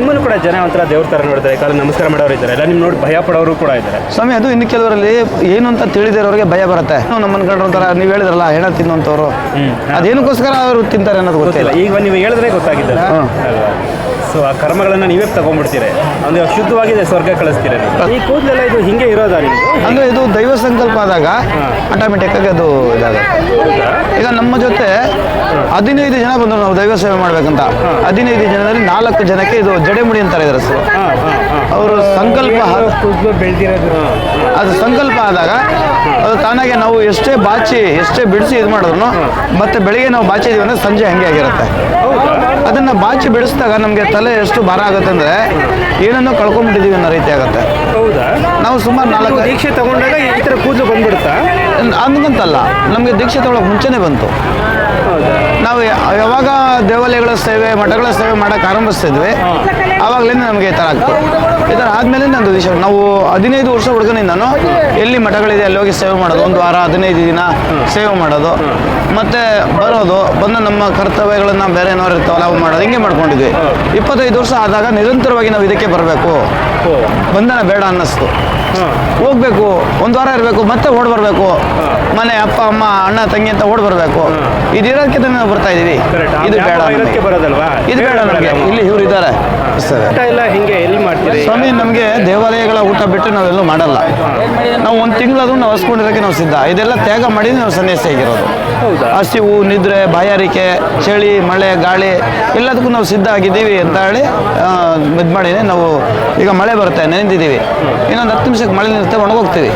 ನಿಮ್ಮನ್ನು ಕೂಡ ಜನ ಒಂಥರ ದೇವ್ರ ಥರ ನೋಡಿದ್ರೆ ಕಾಲ ನಮಸ್ಕಾರ ಮಾಡೋರು ಇದ್ದಾರೆ ಎಲ್ಲ ನಿಮ್ಮ ನೋಡಿ ಭಯ ಪಡೋರು ಕೂಡ ಇದ್ದಾರೆ. ಸ್ವಾಮಿ ಅದು ಇನ್ನು ಕೆಲವರಲ್ಲಿ ಏನು ಅಂತ ತಿಳಿದಿರೋರಿಗೆ ಭಯ ಬರುತ್ತೆ. ನಾವು ನಮ್ಮನ್ನ ಕಂಡ್ರೆ ಒಂಥರ ನೀವು ಹೇಳಿದ್ರಲ್ಲ ಹೆಣ ತಿನ್ನುವಂಥವ್ರು. ಅದೇನಕ್ಕೋಸ್ಕರ ಅವರು ತಿಂತಾರೆ ಅನ್ನೋದು ಗೊತ್ತಿಲ್ಲ. ಈಗ ನೀವು ಹೇಳಿದ್ರೆ ಗೊತ್ತಾಗಿದ್ದಲ್ಲ. ಅಲ್ವಾ? ಸೊ ಆ ಕರ್ಮಗಳನ್ನು ನೀವೇ ತಗೊಂಡ್ಬಿಡ್ತೀರಿ. ಅಂದ್ರೆ ಶುದ್ಧವಾಗಿದೆ ಸ್ವರ್ಗ ಕಳಿಸ್ತೀರ. ಈ ಕೂದಲೆಲ್ಲ ಇದು ಹಿಂಗೆ ಇರೋದಾ ನಿಮ್ಗೆ? ಅಂದ್ರೆ ಇದು ದೈವ ಸಂಕಲ್ಪ ಆದಾಗ ಆಟೋಮೆಟಿಕ್ ಆಗಿ ಅದು ಇದಾಗುತ್ತೆ. ಈಗ ನಮ್ಮ ಜೊತೆ ಹದಿನೈದು ಜನ ಬಂದ್ರು ನಾವು ದೈವ ಸೇವೆ ಮಾಡ್ಬೇಕಂತ. ಹದಿನೈದು ಜನದಲ್ಲಿ ನಾಲ್ಕು ಜನಕ್ಕೆ ಇದು ಜಡೆಮುಡಿ ಅಂತಾರೆ ಇದರ ಹೆಸರು ಹಾಂ ಅವರು ಸಂಕಲ್ಪ ಹ- ಕೂದಲು ಬೆಳೆದಿರೋದು. ಅದು ಸಂಕಲ್ಪ ಆದಾಗ ಅದು ತಾನಾಗೆ ನಾವು ಎಷ್ಟೇ ಬಾಚಿ ಎಷ್ಟೇ ಬಿಡಿಸಿ ಇದು ಮಾಡಿದ್ರು ಮತ್ತೆ ಬೆಳಿಗ್ಗೆ ನಾವು ಬಾಚಿದೀವಿ ಅಂದ್ರೆ ಸಂಜೆ ಹಂಗೆ ಆಗಿರುತ್ತೆ. ಅದನ್ನ ಬಾಚಿ ಬಿಡಿಸಿದಾಗ ನಮಗೆ ತಲೆ ಎಷ್ಟು ಭಾರ ಆಗುತ್ತೆ ಅಂದ್ರೆ ಏನನ್ನು ಕಳ್ಕೊಂಡ್ಬಿಟ್ಟಿದೀವಿ ಅನ್ನೋ ರೀತಿ ಆಗುತ್ತೆ. ಹೌದಾ? ನಾವು ಸುಮಾರು ನಾಲ್ಕು ದೀಕ್ಷೆ ತಗೊಂಡಾಗ ಈ ಥರ ಕೂದಲು ಬಂದ್ಬಿಡುತ್ತಾ? ಅಂದ್ಕಂತಲ್ಲ ನಮಗೆ ದೀಕ್ಷೆ ತಗೊಳಕ್ ಮುಂಚೆನೆ ಬಂತು. ನಾವು ಯಾವಾಗ ದೇವಾಲಯಗಳ ಸೇವೆ ಮಠಗಳ ಸೇವೆ ಮಾಡಕ್ಕೆ ಆರಂಭಿಸ್ತಿದ್ವಿ ಆವಾಗಲಿಂದ ನಮಗೆ ಈ ಥರ ಆಗ್ತು. ಈ ಥರ ಆದಮೇಲೆ ನಂದು ದಿವಸ ನಾವು ಹದಿನೈದು ವರ್ಷ ಹುಡುಗನಿಂದ ನಾನು ಎಲ್ಲಿ ಮಠಗಳಿದೆ ಅಲ್ಲಿ ಹೋಗಿ ಸೇವೆ ಮಾಡೋದು. ಒಂದು ವಾರ ಹದಿನೈದು ದಿನ ಸೇವೆ ಮಾಡೋದು. ಮತ್ತೆ ಬರೋದು. ಬಂದು ನಮ್ಮ ಕರ್ತವ್ಯಗಳನ್ನ ಬೇರೆ ಏನಾರು ಇರ್ತಾವಲ್ಲ ಅವು ಮಾಡೋದು. ಹಿಂಗೆ ಮಾಡ್ಕೊಂಡಿದ್ವಿ. ಇಪ್ಪತ್ತೈದು ವರ್ಷ ಆದಾಗ ನಿರಂತರವಾಗಿ ನಾವು ಇದಕ್ಕೆ ಬರಬೇಕು. ಬಂಧನ ಬೇಡ ಅನ್ನಿಸ್ತು. ಹೋಗ್ಬೇಕು. ಒಂದು ವಾರ ಇರಬೇಕು. ಮತ್ತೆ ಓಡ್ ಬರಬೇಕು. ಮನೆ ಅಪ್ಪ ಅಮ್ಮ ಅಣ್ಣ ತಂಗಿ ಅಂತ ಓಡ್ ಬರಬೇಕು. ಇದಿರೋದಕ್ಕೆ ನಾವು ಬರ್ತಾ ಇದೀವಿ. ಇದು ಬೇಡ ಇದು ಬೇಡ ನಮಗೆ. ಇಲ್ಲಿ ಇವ್ರು ಇದ್ದಾರೆ. ಊಟ ಎಲ್ಲ ಹಿಂಗೆ ಎಲ್ಲಿ ಮಾಡ್ತೀರಿ? ಸ್ವಾಮಿ ನಮಗೆ ದೇವಾಲಯಗಳ ಊಟ ಬಿಟ್ಟು ನಾವೆಲ್ಲೂ ಮಾಡಲ್ಲ. ನಾವು ಒಂದು ತಿಂಗಳಾದ್ರೂ ನಾವು ಹಸ್ಕೊಂಡಿರೋಕ್ಕೆ ನಾವು ಸಿದ್ಧ. ಇದೆಲ್ಲ ತ್ಯಾಗ ಮಾಡಿ ನಾವು ಸನ್ಯಾಸಿ ಆಗಿರೋದು. ಹಸಿವು ನಿದ್ರೆ ಬಾಯಾರಿಕೆ ಚಳಿ ಮಳೆ ಗಾಳಿ ಎಲ್ಲದಕ್ಕೂ ನಾವು ಸಿದ್ಧ ಆಗಿದ್ದೀವಿ ಅಂತ ಹೇಳಿ ಇದು ಮಾಡಿ ನಾವು ಈಗ ಮಳೆ ಬರುತ್ತೆ ನೆನೆದಿದ್ದೀವಿ. ಇನ್ನೊಂದು ಹತ್ತು ನಿಮಿಷಕ್ಕೆ ಮಳೆ ನಿರುತ್ತೆ ಒಣಗೋಗ್ತೀವಿ.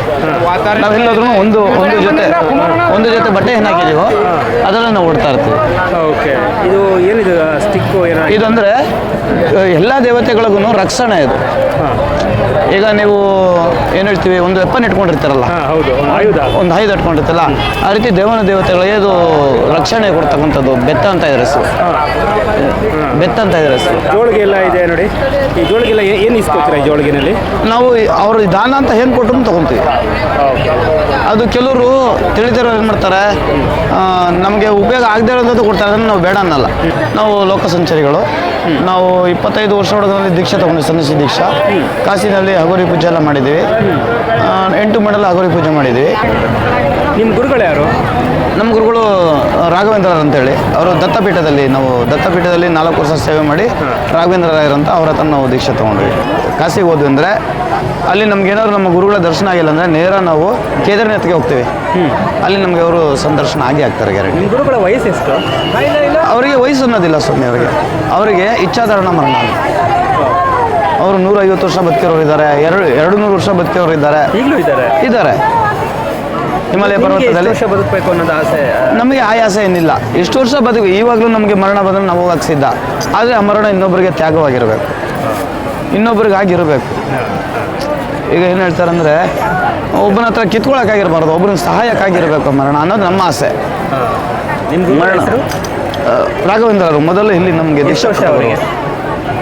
ನಾವು ಎಲ್ಲಾದ್ರೂ ಒಂದು ಒಂದು ಜೊತೆ ಒಂದು ಜೊತೆ ಬಟ್ಟೆ ಏನು ಹಾಕಿದೀವೋ ಅದರಲ್ಲಿ ನಾವು ಓಡ್ತಾ ಇರ್ತೀವಿ. ಓಕೆ. ಇದು ಏನಿದು ಸ್ಟಿಕ್ಕು ಏನೋ ಇದಂದ್ರೆ ಎಲ್ಲ ದೇವತೆಗಳಿಗೂ ರಕ್ಷಣೆ ಇದು. ಈಗ ನೀವು ಏನು ಹೇಳ್ತೀವಿ ಒಂದು ವೆಪ್ಪನ್ ಇಟ್ಕೊಂಡಿರ್ತಾರಲ್ಲ? ಹೌದು. ಒಂದು ಆಯುಧ. ಒಂದು ಆಯುಧ ಇಟ್ಕೊಂಡಿರ್ತಲ್ಲ ಆ ರೀತಿ ದೇವನ ದೇವತೆಗಳಿಗೆ ಇದು ರಕ್ಷಣೆ ಕೊಡ್ತಕ್ಕಂಥದ್ದು ಬೆತ್ತ ಅಂತ ಇದ್ರೆ ಬೆತ್ತ ಅಂತ ಇದ್ರೆ ಜೋಳಿಗೆ ಎಲ್ಲ ಇದೆ ನೋಡಿ. ಈ ಜೋಳಿಗೆಲ್ಲ ಏನು ಇಸ್ಕೊತೀರಾ ಈ ಜೋಳಿಗೆನಲ್ಲಿ? ನಾವು ಅವ್ರ ದಾನ ಅಂತ ಏನು ಕೊಟ್ಟರು ತಗೊಂತೀವಿ. ಅದು ಕೆಲವರು ತಿಳಿದಿರೋ ಏನು ಮಾಡ್ತಾರೆ ನಮಗೆ ಉಪಯೋಗ ಆಗದೆ ಇರೋದು ಕೊಡ್ತಾರೆ ಅದನ್ನು ನಾವು ಬೇಡ ಅನ್ನಲ್ಲ. ನಾವು ಲೋಕ ಸಂಚಾರಿಗಳು ನಾವು ಇಪ್ಪತ್ತೈದು ವರ್ಷ ಹುಡುಗನಲ್ಲಿ ದೀಕ್ಷೆ ತಗೊಂಡಿವಿ ಸನ್ನಿಸಿ ದೀಕ್ಷಾ. ಕಾಶಿನಲ್ಲಿ ಹಗೋರಿ ಪೂಜೆ ಎಲ್ಲ ಮಾಡಿದ್ದೀವಿ. ಎಂಟು ಮಂಡಲ ಹಗೋರಿ ಪೂಜೆ ಮಾಡಿದ್ದೀವಿ. ನಿಮ್ಮ ಗುರುಗಳು ಯಾರು? ನಮ್ಮ ಗುರುಗಳು ರಾಘವೇಂದ್ರ ಅಂತೇಳಿ ಅವರು ದತ್ತಪೀಠದಲ್ಲಿ ನಾವು ದತ್ತಪೀಠದಲ್ಲಿ ನಾಲ್ಕು ವರ್ಷ ಸೇವೆ ಮಾಡಿ ರಾಘವೇಂದ್ರ ರಾಯರ್ ಅಂತ ಅವ್ರ ಹತ್ರ ನಾವು ದೀಕ್ಷೆ ತೊಗೊಂಡ್ವಿ. ಕಾಶಿಗೆ ಹೋದ್ವಿ ಅಂದರೆ ಅಲ್ಲಿ ನಮ್ಗೆ ಏನಾದ್ರು ನಮ್ಮ ಗುರುಗಳ ದರ್ಶನ ಆಗಿಲ್ಲ ಅಂದರೆ ನೇರ ನಾವು ಕೇದಾರನಾಥ್ಗೆ ಹೋಗ್ತೀವಿ. ಅಲ್ಲಿ ನಮಗೆ ಅವರು ಸಂದರ್ಶನ ಆಗಿ ಆಗ್ತಾರೆ ಗ್ಯಾರಂಟಿ. ಗುರುಗಳ ವಯಸ್ಸು ಎಷ್ಟು? ಅವರಿಗೆ ವಯಸ್ಸು ಅನ್ನೋದಿಲ್ಲ ಸ್ವಾಮಿ ಅವರಿಗೆ. ಅವರಿಗೆ ಇಚ್ಛಾಧಾರಣ ಮರಣ. ಅವರು ನೂರೈವತ್ತು ವರ್ಷ ಬದುಕಿರೋರು ಇದ್ದಾರೆ ಎರಡು ಎರಡು ನೂರು ವರ್ಷ ಬದುಕಿರೋರು ಇದ್ದಾರೆ ಈಗಲೂ ಇದ್ದಾರೆ? ಇದ್ದಾರೆ. ಹಿಮಾಲಯ ಪರ್ವತದಲ್ಲಿ ವರ್ಷ ಬದುಕಬೇಕು ಅನ್ನೋದು ಆಸೆ ನಮಗೆ ಆಯಾಸ ಏನಿಲ್ಲ. ಎಷ್ಟು ವರ್ಷ ಬದುಕು ಇವಾಗಲೂ ನಮಗೆ ಮರಣ ಬಂದರೆ ನಾವು ಹೋಗಕ್ಕೆ ಸಿದ್ಧ. ಆದರೆ ಆ ಮರಣ ಇನ್ನೊಬ್ಬರಿಗೆ ತ್ಯಾಗವಾಗಿರಬೇಕು. ಇನ್ನೊಬ್ರಿಗೆ ಆಗಿರಬೇಕು ಈಗ ಏನು ಹೇಳ್ತಾರೆ ಅಂದರೆ ಒಬ್ಬನ ಹತ್ರ ಕಿತ್ಕೊಳಕ್ಕಾಗಿರಬಾರ್ದು ಒಬ್ಬನ ಸಹಾಯಕ್ಕಾಗಿರಬೇಕು ಆ ಮರಣ ಅನ್ನೋದು ನಮ್ಮ ಆಸೆ. ಮರಣ. ರಾಘವೇಂದ್ರ ಅವರು ಮೊದಲು ಇಲ್ಲಿ ನಮಗೆ ಎಷ್ಟು ವರ್ಷ ಅವರಿಗೆ?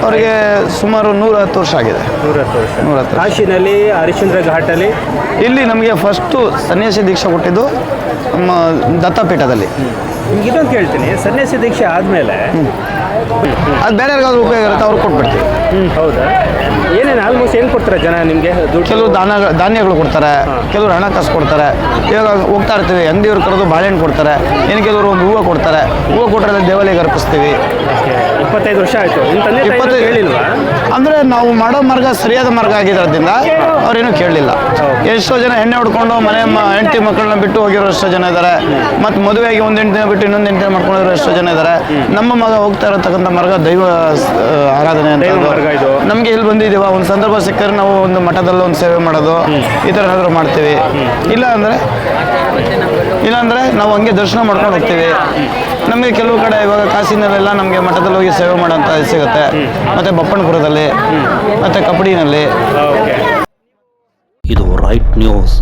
ಅವರಿಗೆ ಸುಮಾರು ನೂರ ಹತ್ತು ವರ್ಷ ಆಗಿದೆ. ನೂರ ಹತ್ತು ವರ್ಷ. ಕಾಶಿನಲ್ಲಿ ಹರಿಶ್ಚಂದ್ರ ಘಾಟಲ್ಲಿ? ಇಲ್ಲಿ ನಮಗೆ ಫಸ್ಟು ಸನ್ಯಾಸಿ ದೀಕ್ಷೆ ಕೊಟ್ಟಿದ್ದು ನಮ್ಮ ದತ್ತಪೀಠದಲ್ಲಿ. ಇದೊಂದು ಕೇಳ್ತೀನಿ ಸನ್ಯಾಸಿ ದೀಕ್ಷೆ ಆದಮೇಲೆ ಅದು ಬೇರೆ ಯಾರಿಗಾದ್ರೂ ಉಪಯೋಗ ಇರುತ್ತೆ ಅವ್ರು ಕೊಟ್ಬಿಡ್ತೀವಿ. ಹೌದಾ? ಏನೇನು ಆಲ್ಮೋಸ್ಟ್ ಏನು ಕೊಡ್ತಾರೆ ಜನ ನಿಮಗೆ? ಕೆಲವು ದಾನ ಧಾನ್ಯಗಳು ಕೊಡ್ತಾರೆ ಕೆಲವರು ಹಣಕಾಸು ಕೊಡ್ತಾರೆ. ಇವಾಗ ಹೋಗ್ತಾ ಇರ್ತೀವಿ ಅಂಗಡಿಯವ್ರು ಕರೆದು ಬಾಳೆಹಣ್ಣು ಕೊಡ್ತಾರೆ ಇನ್ನು ಕೆಲವರು ಒಂದು ಹೂವು ಕೊಡ್ತಾರೆ. ಹೂವು ಕೊಟ್ಟರೆ ದೇವಾಲಯಕ್ಕೆ ಅರ್ಪಿಸ್ತೀವಿ. ಇಪ್ಪತ್ತೈದು ವರ್ಷ ಆಯ್ತು. ನಿಮ್ಮ ತಂದೆ ಇಪ್ಪತ್ತೈದು ಹೇಳಿಲ್ವಾ ಅಂದರೆ ನಾವು ಮಾಡೋ ಮಾರ್ಗ ಸರಿಯಾದ ಮಾರ್ಗ ಆಗಿರೋದ್ರಿಂದ ಅವ್ರೇನು ಕೇಳಲಿಲ್ಲ. ಎಷ್ಟೋ ಜನ ಹೆಣ್ಣೆ ಹೊಡ್ಕೊಂಡು ಮನೆ ಹೆಂಡತಿ ಮಕ್ಕಳನ್ನ ಬಿಟ್ಟು ಹೋಗಿರೋ ಎಷ್ಟೋ ಜನ ಇದ್ದಾರೆ ಮತ್ತು ಮದುವೆಯಾಗಿ ಒಂದು ಎಂಟು ದಿನ ಬಿಟ್ಟು ಇನ್ನೊಂದು ಎಂಟು ದಿನ ಮಾಡ್ಕೊಂಡಿರೋ ಎಷ್ಟೋ ಜನ ಇದ್ದಾರೆ ನಮ್ಮ ಮಗ ಹೋಗ್ತಾ ಇರತಕ್ಕಂಥ ಮಾರ್ಗ ದೈವ ಆರಾಧನೆ ಅಂತ. ನಮಗೆ ಇಲ್ಲಿ ಬಂದಿದ್ದೀವ ಒಂದು ಸಂದರ್ಭ ಸಿಕ್ಕರೆ ನಾವು ಒಂದು ಮಠದಲ್ಲಿ ಒಂದು ಸೇವೆ ಮಾಡೋದು. ಈ ಥರ ಏನಾದರೂ ಮಾಡ್ತೀವಿ. ಇಲ್ಲ ಅಂದರೆ ಇಲ್ಲಾಂದರೆ ನಾವು ಹಂಗೆ ದರ್ಶನ ಮಾಡ್ಕೊಂಡು ಹೋಗ್ತೀವಿ. ನಮಗೆ ಕೆಲವು ಕಡೆ ಇವಾಗ ಕಾಸಿನಲ್ಲೆಲ್ಲ ನಮಗೆ ಮಠದಲ್ಲಿ ಹೋಗಿ ಸೇವೆ ಮಾಡೋಂಥ ಸಿಗುತ್ತೆ. ಮತ್ತು ಬಪ್ಪಣಪುರದಲ್ಲಿ ಮತ್ತು ಕಬಡ್ಡಿನಲ್ಲಿ. ಇದು ರೈಟ್ ನ್ಯೂಸ್